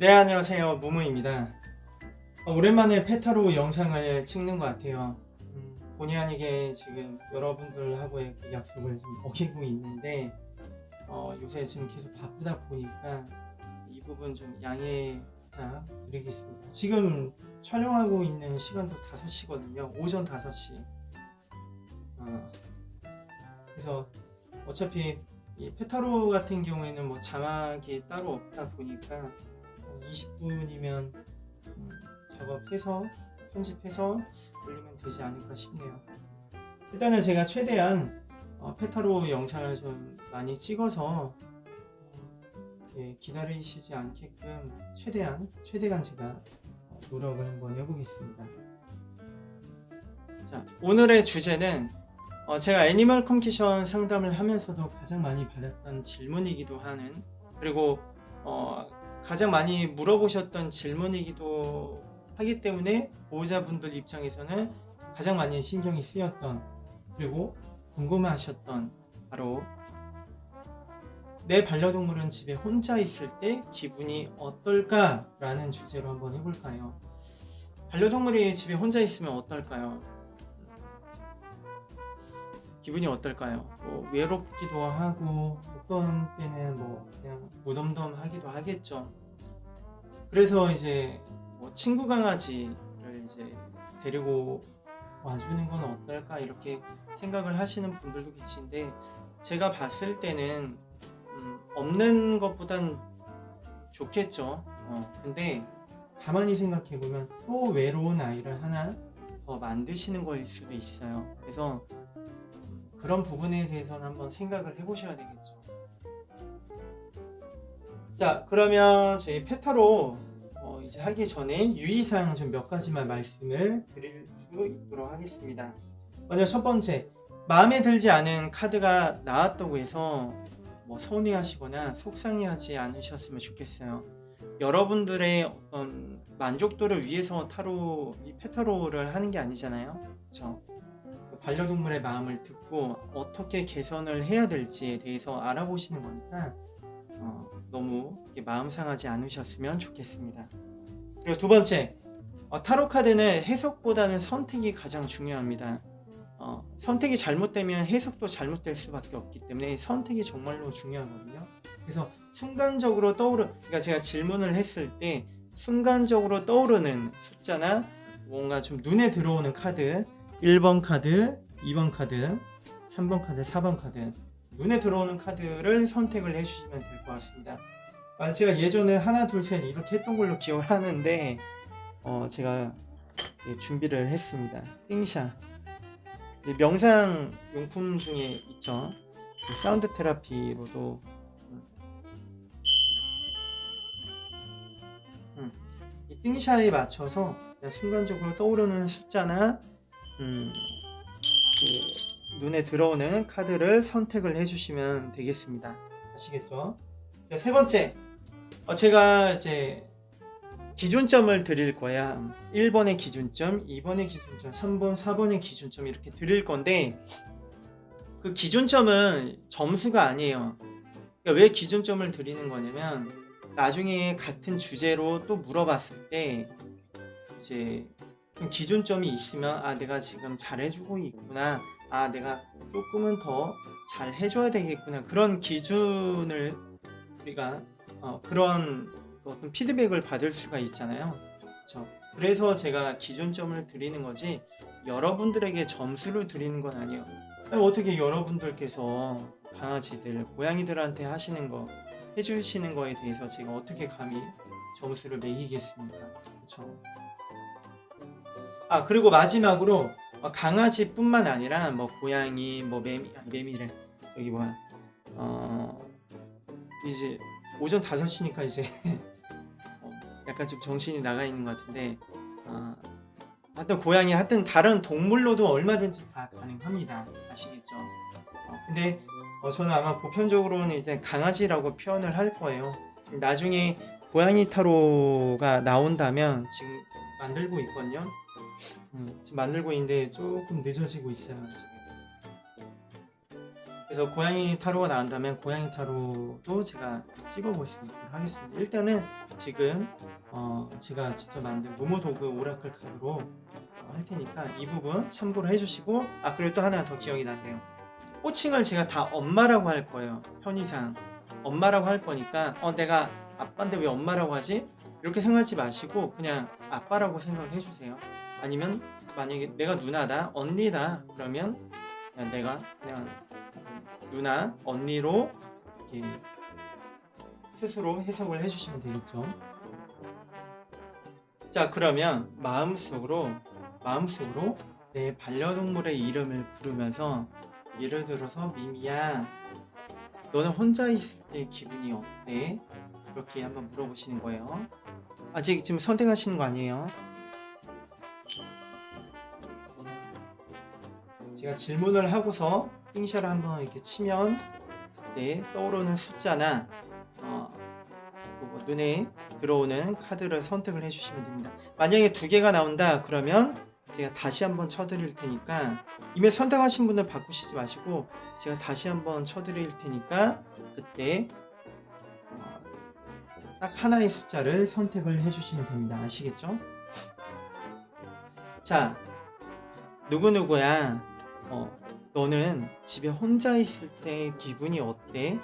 네 안녕하세요. 무무입니다. 어, 오랜만에 페타로 영상을 찍는 것 같아요. 음, 본의 아니게 지금 여러분들하고의 그 약속을 좀 어기고 있는데 어, 요새 지금 계속 바쁘다 보니까 이 부분 좀 양해 부탁드리겠습니다. 지금 촬영하고 있는 시간도 5시거든요. 오전 5시. 어, 그래서 어차피 이 페타로 같은 경우에는 뭐 자막이 따로 없다 보니까 20분이면 음, 작업해서 편집해서 올리면 되지 않을까 싶네요. 일단은 제가 최대한 어, 페타로 영상을 좀 많이 찍어서 어, 예, 기다리시지 않게끔 최대한 최대한 제가 어, 노력을 한번 해보겠습니다. 자 오늘의 주제는 어, 제가 애니멀 컴키션 상담을 하면서도 가장 많이 받았던 질문이기도 하는 그리고 어, 가장 많이 물어보셨던 질문이기도 하기 때문에 보호자분들 입장에서는 가장 많이 신경이 쓰였던 그리고 궁금하셨던 바로 내 반려동물은 집에 혼자 있을 때 기분이 어떨까라는 주제로 한번 해볼까요? 반려동물이 집에 혼자 있으면 어떨까요? 기분이 어떨까요? 뭐 외롭기도 하고 어떤 때는 뭐 그냥 무덤덤하기도 하겠죠. 그래서 이제 뭐 친구 강아지를 이제 데리고 와주는 건 어떨까 이렇게 생각을 하시는 분들도 계신데 제가 봤을 때는 음, 없는 것보단 좋겠죠. 어, 근데 가만히 생각해 보면 또 외로운 아이를 하나 더 만드시는 거일 수도 있어요. 그래서 그런 부분에 대해서는 한번 생각을 해보셔야 되겠죠. 자, 그러면 저희 페타로 어, 이제 하기 전에 유의사항 좀 몇 가지만 말씀을 드릴 수 있도록 하겠습니다. 먼저 첫 번째, 마음에 들지 않은 카드가 나왔다고 해서 뭐 서운해하시거나 속상해하지 않으셨으면 좋겠어요. 여러분들의 어떤 만족도를 위해서 타로 이 페타로를 하는 게 아니잖아요. 그렇죠? 반려동물의 마음을 듣고 어떻게 개선을 해야 될지에 대해서 알아보시는 거니까 어, 너무 마음 상하지 않으셨으면 좋겠습니다. 그리고 두 번째, 어, 타로 카드는 해석보다는 선택이 가장 중요합니다. 어, 선택이 잘못되면 해석도 잘못될 수밖에 없기 때문에 선택이 정말로 중요하거든요. 그래서 순간적으로 떠오르, 그러니까 제가 질문을 했을 때 순간적으로 떠오르는 숫자나 뭔가 좀 눈에 들어오는 카드 1번 카드, 2번 카드, 3번 카드, 4번 카드 눈에 들어오는 카드를 선택을 해주시면 될 것 같습니다. 아, 제가 예전에 하나 둘 셋 이렇게 했던 걸로 기억을 하는데 어, 제가 예, 준비를 했습니다. 띵샤 명상 용품 중에 있죠. 그 사운드 테라피로도 음. 음, 이 띵샤에 맞춰서 순간적으로 떠오르는 숫자나 음, 그 눈에 들어오는 카드를 선택을 해주시면 되겠습니다. 아시겠죠? 자, 세 번째, 어, 제가 이제 기준점을 드릴 거야. 1번의 기준점, 2번의 기준점, 3번, 4번의 기준점 이렇게 드릴 건데 그 기준점은 점수가 아니에요. 그러니까 왜 기준점을 드리는 거냐면 나중에 같은 주제로 또 물어봤을 때 이제 좀 기준점이 있으면 아 내가 지금 잘해주고 있구나. 아 내가 조금은 더 잘 해줘야 되겠구나. 그런 기준을 우리가 어, 그런 어떤 피드백을 받을 수가 있잖아요. 그렇죠? 그래서 제가 기준점을 드리는 거지 여러분들에게 점수를 드리는 건 아니에요. 아니, 어떻게 여러분들께서 강아지들 고양이들한테 하시는 거 해주시는 거에 대해서 제가 어떻게 감히 점수를 매기겠습니까? 그렇죠 아 그리고 마지막으로 어, 강아지뿐만 아니라 뭐 고양이 뭐 매미 아니, 매미를 여기 뭐야? 어 이제 오전 5시니까 이제 어, 약간 좀 정신이 나가 있는 것 같은데 어, 하여튼 고양이 하여튼 다른 동물로도 얼마든지 다 가능합니다. 아시겠죠? 어, 근데 어, 저는 아마 보편적으로는 이제 강아지라고 표현을 할 거예요. 나중에 고양이 타로가 나온다면 지금 만들고 있거든요 음, 지금 만들고 있는데 조금 늦어지고 있어요 지금. 그래서 고양이 타로가 나온다면 고양이 타로도 제가 찍어볼 수 있도록 하겠습니다. 일단은 지금 어, 제가 직접 만든 무모 도구 오라클 카드로 어, 할 테니까 이 부분 참고를 해주시고 아 그리고 또 하나 더 기억이 나네요. 호칭을 제가 다 엄마라고 할 거예요. 편의상 엄마라고 할 거니까 어 내가 아빠인데 왜 엄마라고 하지? 이렇게 생각하지 마시고 그냥 아빠라고 생각을 해주세요. 아니면 만약에 내가 누나다 언니다 그러면 그냥 내가 그냥 누나 언니로 이렇게 스스로 해석을 해주시면 되겠죠. 자 그러면 마음속으로 마음속으로 내 반려동물의 이름을 부르면서 예를 들어서 미미야 너는 혼자 있을 때 기분이 어때? 이렇게 한번 물어보시는 거예요. 아직 지금 선택하시는 거 아니에요? 제가 질문을 하고서 띵샤를 한번 이렇게 치면 그때 떠오르는 숫자나 어, 그리고 눈에 들어오는 카드를 선택을 해주시면 됩니다. 만약에 두 개가 나온다 그러면 제가 다시 한번 쳐드릴 테니까 이미 선택하신 분들 바꾸시지 마시고 제가 다시 한번 쳐드릴 테니까 그때 어, 딱 하나의 숫자를 선택을 해주시면 됩니다. 아시겠죠? 자, 누구누구야, 어, 너는 집에 혼자 있을 때 기분이 어때?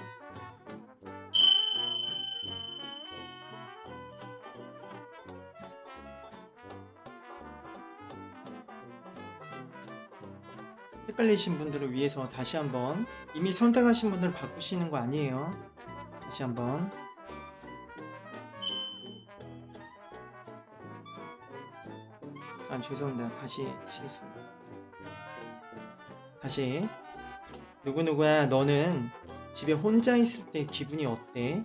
헷갈리신 분들을 위해서 다시 한번 이미 선택하신 분들 바꾸시는 거 아니에요. 다시 한번 아 죄송합니다. 다시 치겠습니다. 다시 누구누구야 너는 집에 혼자 있을 때 기분이 어때?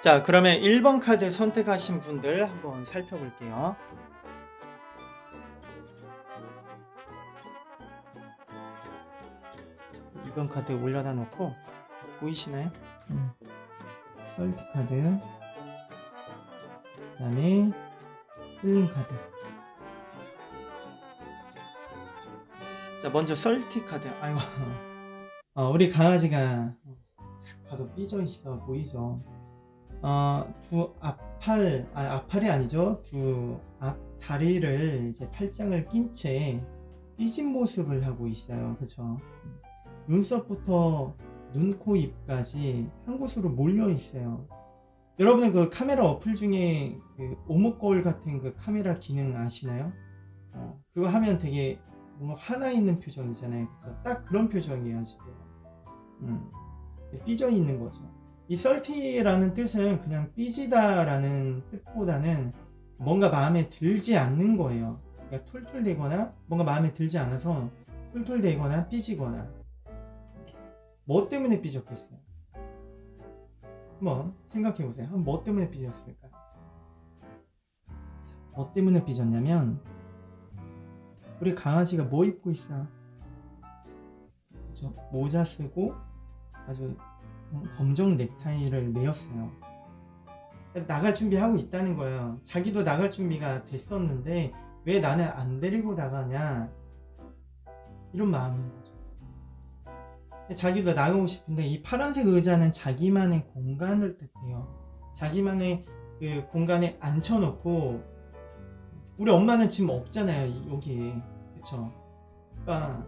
자 그러면 1번 카드 선택하신 분들 한번 살펴볼게요. 2번 카드 올려다 놓고 보이시나요? 음. 설티 카드 그 다음에 힐링 카드. 자 먼저 썰티 카드. 아이고. 어, 우리 강아지가 봐도 삐져 있어 보이죠? 어, 두 앞팔 아 앞팔이 아니죠? 두 앞 다리를 이제 팔짱을 낀 채 삐진 모습을 하고 있어요. 그쵸? 눈썹부터 눈, 코, 입까지 한 곳으로 몰려 있어요. 여러분은 그 카메라 어플 중에 그 오목 거울 같은 그 카메라 기능 아시나요? 어, 그거 하면 되게 뭔가 화나 있는 표정이잖아요. 그쵸? 딱 그런 표정이에요, 지금. 음, 삐져 있는 거죠. 이 썰티라는 뜻은 그냥 삐지다라는 뜻보다는 뭔가 마음에 들지 않는 거예요. 그러니까 툴툴대거나 뭔가 마음에 들지 않아서 툴툴대거나 삐지거나 뭐 때문에 삐졌겠어요? 한번 생각해 보세요. 뭐 때문에 삐졌을까? 뭐 때문에 삐졌냐면 우리 강아지가 뭐 입고 있어? 그죠? 모자 쓰고 아주 검정 넥타이를 매었어요. 나갈 준비하고 있다는 거예요. 자기도 나갈 준비가 됐었는데 왜 나는 안 데리고 나가냐? 이런 마음인 거죠. 자기도 나가고 싶은데 이 파란색 의자는 자기만의 공간을 뜻해요. 자기만의 그 공간에 앉혀놓고 우리 엄마는 지금 없잖아요 여기에 그쵸? 그러니까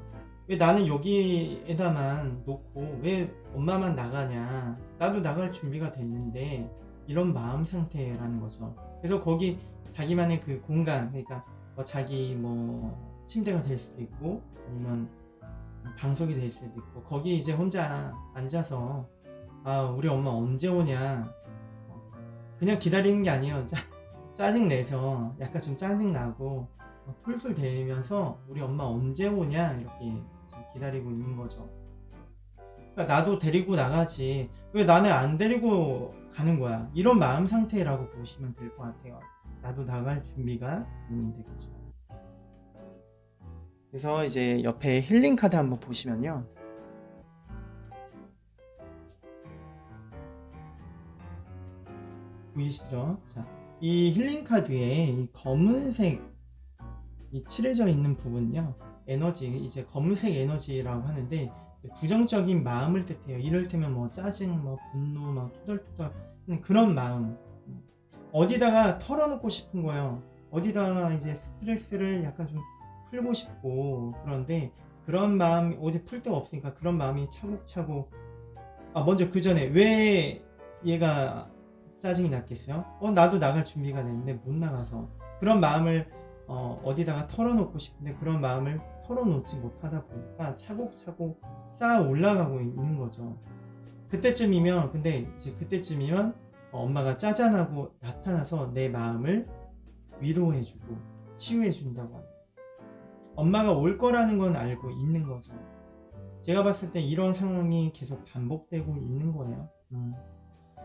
왜 나는 여기에다만 놓고 왜 엄마만 나가냐? 나도 나갈 준비가 됐는데 이런 마음 상태라는 거죠. 그래서 거기 자기만의 그 공간 그러니까 뭐 자기 뭐 침대가 될 수도 있고 아니면 방석이 될 수도 있고 거기 이제 혼자 앉아서 아 우리 엄마 언제 오냐. 그냥 기다리는 게 아니에요. 짜, 짜증 내서 약간 좀 짜증 나고 툴툴 대면서 우리 엄마 언제 오냐 이렇게 기다리고 있는 거죠. 그러니까 나도 데리고 나가지. 왜 나는 안 데리고 가는 거야? 이런 마음 상태라고 보시면 될 것 같아요. 나도 나갈 준비가 있는데 그죠 그래서 이제 옆에 힐링 카드 한번 보시면요. 보이시죠? 자, 이 힐링 카드에 이 검은색 이 칠해져 있는 부분요 에너지 이제 검은색 에너지라고 하는데 부정적인 마음을 뜻해요. 이를테면 뭐 짜증, 뭐 분노, 막 투덜투덜 그런 마음 어디다가 털어놓고 싶은 거예요. 어디다가 이제 스트레스를 약간 좀 풀고 싶고 그런데 그런 마음 어디 풀 데가 없으니까 그런 마음이 차곡차곡 아 먼저 그 전에 왜 얘가 짜증이 났겠어요? 어 나도 나갈 준비가 됐는데 못 나가서 그런 마음을 어, 어디다가 털어놓고 싶은데 그런 마음을 털어놓지 못하다 보니까 차곡차곡 쌓아 올라가고 있는 거죠. 그때쯤이면 근데 이제 그때쯤이면 어, 엄마가 짜잔하고 나타나서 내 마음을 위로해주고 치유해준다고 합니다. 엄마가 올 거라는 건 알고 있는 거죠. 제가 봤을 때 이런 상황이 계속 반복되고 있는 거예요. 음.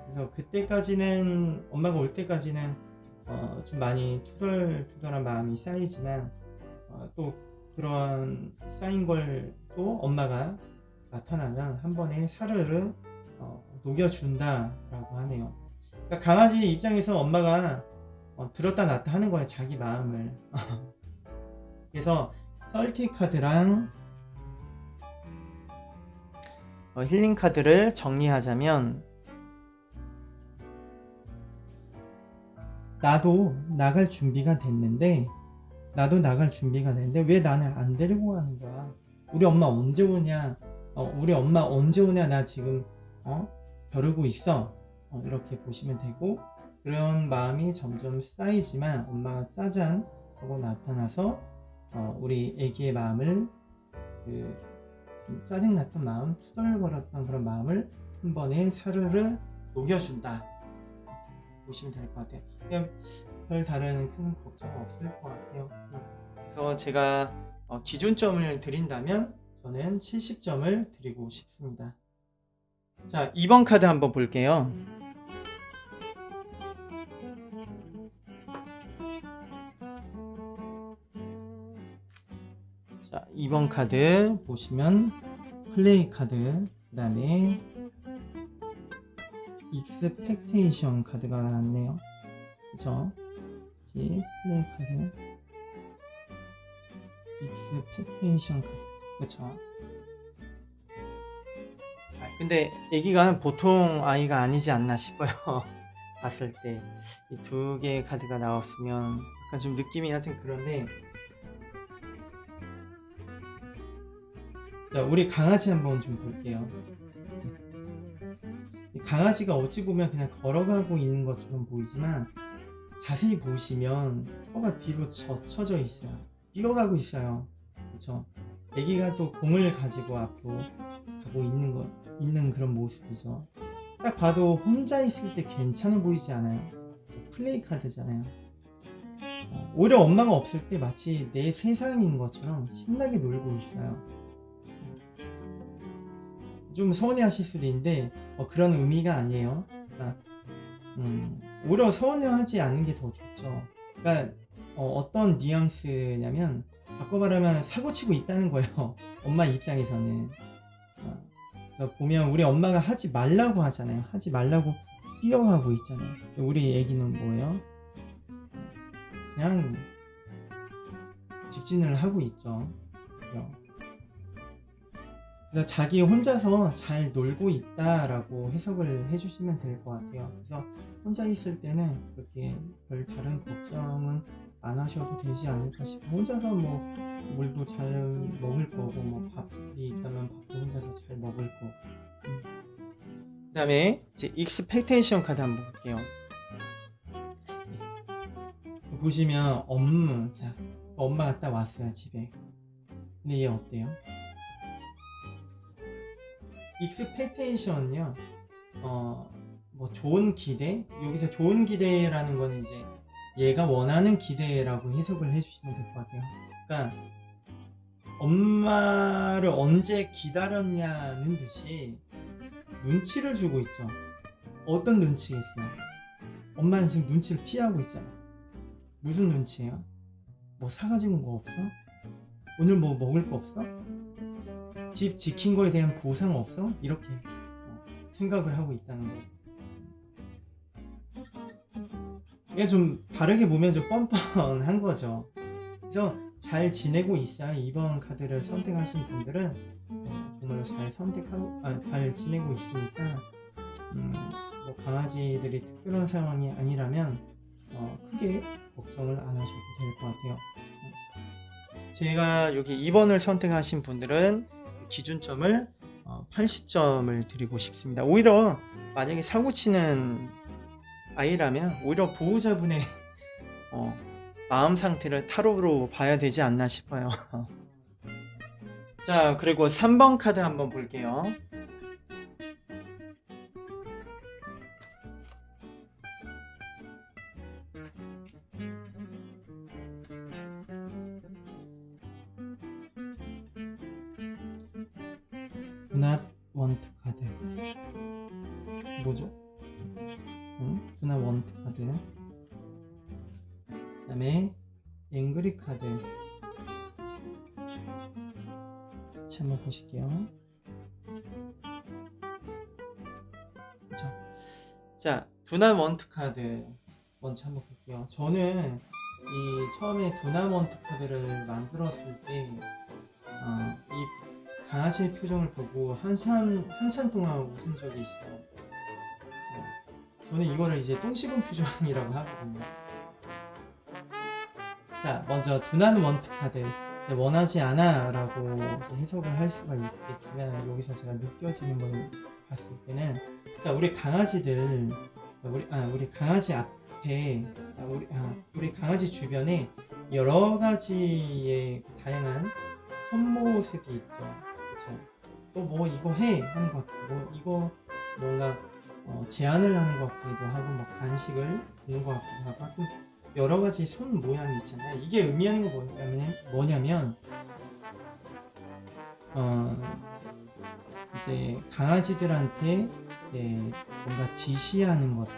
그래서 그때까지는 엄마가 올 때까지는 어, 좀 많이 투덜투덜한 마음이 쌓이지만 어, 또 그런 쌓인 걸 또 엄마가 나타나면 한 번에 사르르 어, 녹여준다라고 하네요. 그러니까 강아지 입장에서 엄마가 어, 들었다 놨다 하는 거예요 자기 마음을. 그래서 썰티 카드랑 어, 힐링 카드를 정리하자면 나도 나갈 준비가 됐는데 나도 나갈 준비가 됐는데 왜 나는 안 데리고 가는 거야? 우리 엄마 언제 오냐? 어, 우리 엄마 언제 오냐? 나 지금 어? 벼르고 있어. 어, 이렇게 보시면 되고 그런 마음이 점점 쌓이지만 엄마가 짜잔 하고 나타나서 어, 우리 애기의 마음을 그좀 짜증났던 마음, 투덜거렸던 그런 마음을 한 번에 사르르 녹여준다. 보시면 될 것 같아요. 별 다른 큰 걱정 없을 것 같아요. 그래서 제가 어, 기준점을 드린다면 저는 70점을 드리고 싶습니다. 자, 2번 카드 한번 볼게요. 자, 2번 카드 보시면 플레이 카드, 그 다음에 익스펙테이션 카드가 나왔네요. 그쵸? 그치? 플레이 카드, 익스펙테이션 카드, 그쵸? 아, 근데 애기가 보통 아이가 아니지 않나 싶어요. 봤을 때 이 두 개의 카드가 나왔으면 약간 좀 느낌이 하여튼 그런데 자, 우리 강아지 한번 좀 볼게요. 이 강아지가 어찌 보면 그냥 걸어가고 있는 것처럼 보이지만 자세히 보시면 혀가 뒤로 젖혀져 있어요. 뛰어가고 있어요. 그렇죠? 아기가 또 공을 가지고 앞으로 가고 있는 거 있는 그런 모습이죠. 딱 봐도 혼자 있을 때 괜찮아 보이지 않아요? 저 플레이 카드잖아요. 어, 오히려 엄마가 없을 때 마치 내 세상인 것처럼 신나게 놀고 있어요. 좀 서운해하실 수도 있는데 어, 그런 의미가 아니에요. 그러니까, 음, 오히려 서운해하지 않는 게 더 좋죠. 그러니까 어, 떤 뉘앙스냐면 바꿔 말하면 사고 치고 있다는 거예요. 엄마 입장에서는. 어, 보면 우리 엄마가 하지 말라고 하잖아요. 하지 말라고 뛰어가고 있잖아요. 우리 애기는 뭐예요? 그냥 직진을 하고 있죠. 그죠? 그래서 자기 혼자서 잘 놀고 있다라고 해석을 해주시면 될 것 같아요. 그래서 혼자 있을 때는 그렇게 별 다른 걱정은 안 하셔도 되지 않을까 싶어요. 혼자서 뭐 물도 잘 먹을 거고 뭐 밥이 있다면 밥도 혼자서 잘 먹을 거고. 음. 그다음에 이제 익스펙테이션 카드 한번 볼게요. 보시면 업무 자 엄마가 딱 왔어요 집에. 근데 얘 어때요? 익스펙테이션은요, 어, 뭐 좋은 기대? 여기서 좋은 기대라는 거는 이제 얘가 원하는 기대라고 해석을 해주시면 될 것 같아요. 그러니까 엄마를 언제 기다렸냐는 듯이 눈치를 주고 있죠. 어떤 눈치겠어요? 엄마는 지금 눈치를 피하고 있잖아. 무슨 눈치예요? 뭐 사가지고 거 없어? 오늘 뭐 먹을 거 없어? 집 지킨 거에 대한 보상 없어? 이렇게 어, 생각을 하고 있다는 거. 이게 좀 다르게 보면 좀 뻔뻔한 거죠. 그래서 잘 지내고 있어야 이번 카드를 선택하신 분들은 어, 정말로 잘 선택하고 아, 잘 지내고 있으니까 음, 뭐 강아지들이 특별한 상황이 아니라면 어, 크게 걱정을 안 하셔도 될 것 같아요. 제가 여기 2번을 선택하신 분들은 기준점을 어, 80점을 드리고 싶습니다. 오히려 만약에 사고 치는 아이라면 오히려 보호자분의 어, 마음 상태를 타로로 봐야 되지 않나 싶어요. 자, 그리고 3번 카드 한번 볼게요. 두낫 원트 카드 먼저 한번 볼게요 저는 이 처음에 두낫 원트 카드를 만들었을 때 어, 이 강아지의 표정을 보고 한참 한참 동안 웃은 적이 있어요. 네. 저는 이거를 이제 똥 씹은 표정이라고 하거든요. 자, 먼저 두나는 원트 카드 네, 원하지 않아라고 해석을 할 수가 있겠지만 여기서 제가 느껴지는 걸 봤을 때는 자 우리 강아지들 자, 우리 아 우리 강아지 앞에 자 우리 아 우리 강아지 주변에 여러 가지의 다양한 손모습이 있죠. 그렇죠. 또뭐 이거 해 하는 것 같고 뭐 이거 뭔가 어, 제안을 하는 것 같기도 하고 뭐 간식을 주는 것 같기도 하고 하여튼 여러 가지 손 모양이 있잖아요. 이게 의미하는 거 뭐냐면 뭐냐면 어 이제 강아지들한테 이제 뭔가 지시하는 것들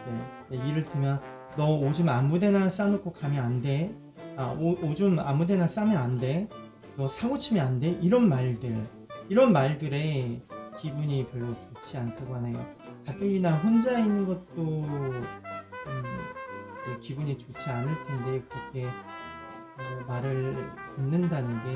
네, 이를테면 너 오줌 아무데나 싸놓고 가면 안 돼. 아 오, 오줌 아무데나 싸면 안 돼. 너 사고 치면 안 돼. 이런 말들 이런 말들에 기분이 별로 좋지 않다고 하네요. 가뜩이나 혼자 있는 것도 음, 기분이 좋지 않을 텐데 그렇게 어, 말을 듣는다는 게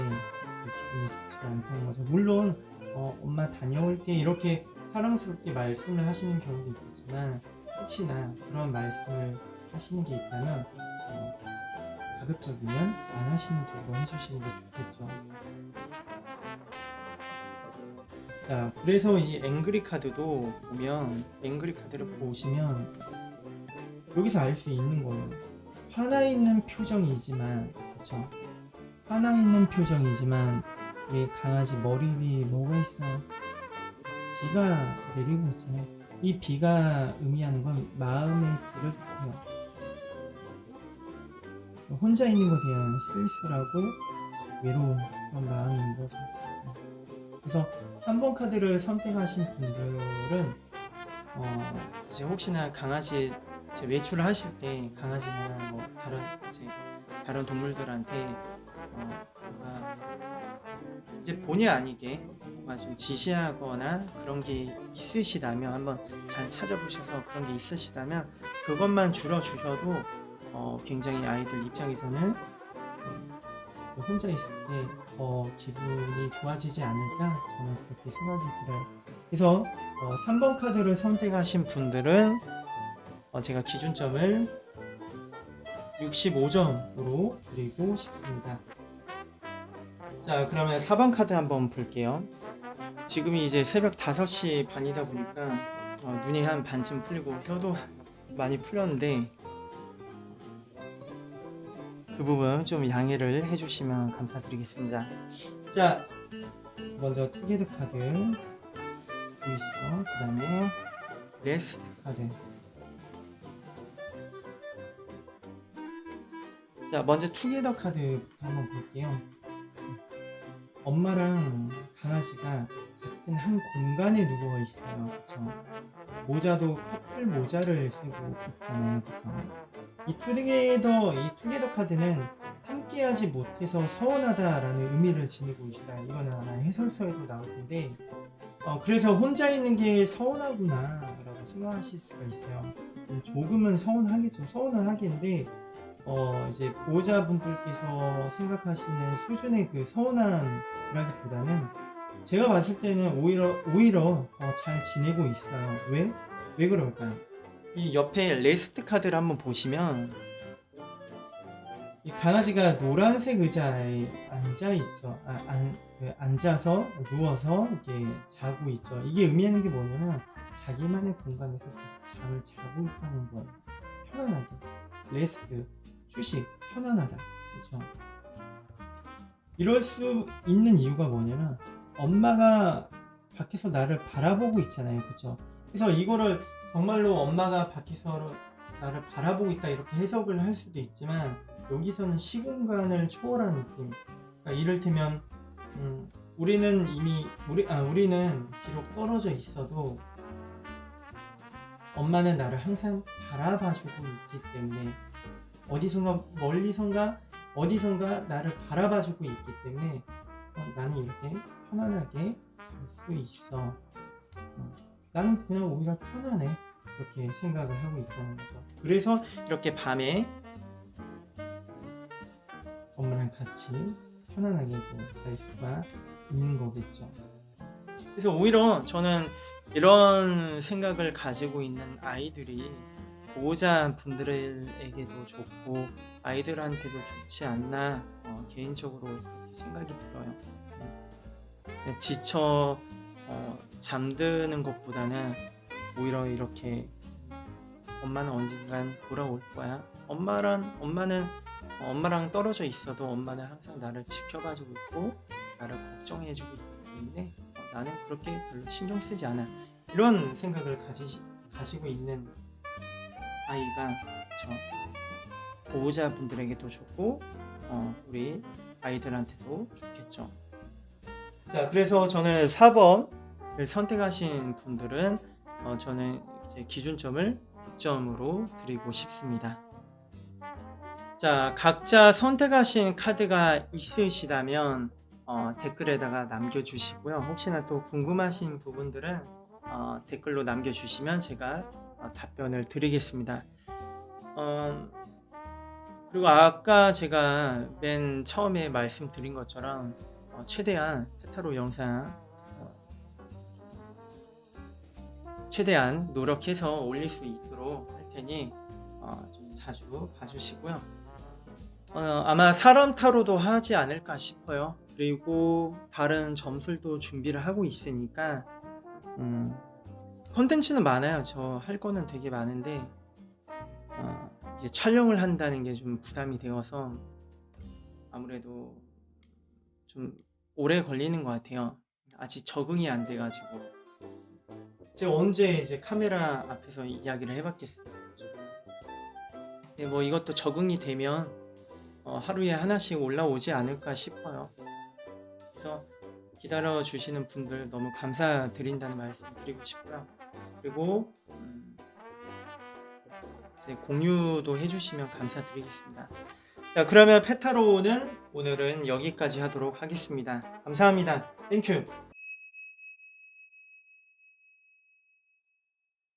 기분이 좋지 않다는 거죠. 물론 어, 엄마 다녀올 때 이렇게 사랑스럽게 말씀을 하시는 경우도 있겠지만 혹시나 그런 말씀을 하시는 게 있다면 어, 가급적이면 안 하시는 쪽으로 해주시는 게 좋겠죠. 자, 그래서 이 앵그리 카드도 보면 앵그리 카드를 보시면 여기서 알 수 있는 거예요. 화나 있는 표정이지만 그렇죠. 화나 있는 표정이지만 우리 강아지 머리 위에 뭐가 있어? 비가 내리고 있잖아요. 이 비가 의미하는 건 마음의 비를 뜻해요. 혼자 있는 것에 대한 쓸쓸하고 외로운 그런 마음인 거죠. 그래서 3번 카드를 선택하신 분들은 어 이제 혹시나 강아지 이제 외출을 하실 때 강아지나 뭐 다른 이제 다른 동물들한테 이제 본의 아니게 뭔가 좀 지시하거나 그런 게 있으시다면 한번 잘 찾아보셔서 그런 게 있으시다면 그것만 줄여 주셔도 어 굉장히 아이들 입장에서는 음, 혼자 있을 때더 기분이 좋아지지 않을까 저는 그렇게 생각이 들어요. 그래서 어, 3번 카드를 선택하신 분들은 어, 제가 기준점을 65점으로 드리고 싶습니다. 자, 그러면 4번 카드 한번 볼게요. 지금이 이제 새벽 5시 반이다 보니까 어, 눈이 한 반쯤 풀리고 혀도 많이 풀렸는데 그 부분 좀 양해를 해주시면 감사드리겠습니다. 자, 먼저 투게더 카드 보이시죠? 그 다음에 레스트 카드. 자, 먼저 투게더 카드 한번 볼게요. 엄마랑 강아지가 같은 한 공간에 누워 있어요. 그쵸? 모자도 커플 모자를 쓰고 있잖아요. 그쵸? 이 투게더, 이 투게더 카드는 함께하지 못해서 서운하다라는 의미를 지니고 있어요. 이거는 아마 해설서에도 나올 텐데, 어, 그래서 혼자 있는 게 서운하구나라고 생각하실 수가 있어요. 음, 조금은 서운하겠죠. 서운은 하겠는데, 어 이제 보호자분들께서 생각하시는 수준의 그 서운함이라기보다는 제가 봤을 때는 오히려 오히려 더 잘 지내고 있어요. 왜? 왜 그럴까요? 이 옆에 레스트 카드를 한번 보시면 이 강아지가 노란색 의자에 앉아 있죠. 아, 안, 그 앉아서 누워서 이렇게 자고 있죠. 이게 의미하는 게 뭐냐면 자기만의 공간에서 잠을 자고 있다는 거예요. 편안하게 레스트 휴식 편안하다 그렇죠. 이럴 수 있는 이유가 뭐냐면 엄마가 밖에서 나를 바라보고 있잖아요. 그렇죠. 그래서 이거를 정말로 엄마가 밖에서 나를 바라보고 있다 이렇게 해석을 할 수도 있지만 여기서는 시공간을 초월한 느낌. 그러니까 이를테면 음, 우리는 이미 우리 아 우리는 비록 떨어져 있어도 엄마는 나를 항상 바라봐주고 있기 때문에 어디선가 멀리선가 어디선가 나를 바라봐주고 있기 때문에 어, 나는 이렇게 편안하게 잘 수 있어. 어, 나는 그냥 오히려 편안해. 이렇게 생각을 하고 있다는 거죠. 그래서 이렇게 밤에 엄마랑 같이 편안하게 또잘 수가 있는 거겠죠. 그래서 오히려 저는 이런 생각을 가지고 있는 아이들이 보호자 분들에게도 좋고 아이들한테도 좋지 않나 어, 개인적으로 그렇게 생각이 들어요. 네, 지쳐 어, 잠드는 것보다는 오히려 이렇게 엄마는 언젠간 돌아올 거야. 엄마랑 엄마는 어, 엄마랑 떨어져 있어도 엄마는 항상 나를 지켜봐주고 있고 나를 걱정해주고 때문에 어, 나는 그렇게 별로 신경 쓰지 않아. 이런 생각을 가지 가지고 있는 아이가 저 보호자분들에게도 좋고 어, 우리 아이들한테도 좋겠죠. 자, 그래서 저는 4번을 선택하신 분들은 어, 저는 이제 기준점을 6점으로 드리고 싶습니다. 자, 각자 선택하신 카드가 있으시다면 어, 댓글에다가 남겨주시고요. 혹시나 또 궁금하신 부분들은 어, 댓글로 남겨주시면 제가 어, 답변을 드리겠습니다. 어, 그리고 아까 제가 맨 처음에 말씀드린 것처럼 어, 최대한 페타로 영상 어, 최대한 노력해서 올릴 수 있도록 할 테니 어, 좀 자주 봐주시고요. 어, 아마 사람 타로도 하지 않을까 싶어요. 그리고 다른 점술도 준비를 하고 있으니까 음, 컨텐츠는 많아요. 저 할 거는 되게 많은데 어, 이제 촬영을 한다는 게 좀 부담이 되어서 아무래도 좀 오래 걸리는 것 같아요. 아직 적응이 안 돼가지고 제가 언제 이제 카메라 앞에서 이야기를 해봤겠어요. 근데 뭐 이것도 적응이 되면 어, 하루에 하나씩 올라오지 않을까 싶어요. 그래서 기다려 주시는 분들 너무 감사드린다는 말씀 드리고 싶고요. 그리고 음, 공유도 해주시면 감사드리겠습니다. 자 그러면 페타로는 오늘은 여기까지 하도록 하겠습니다. 감사합니다. 땡큐.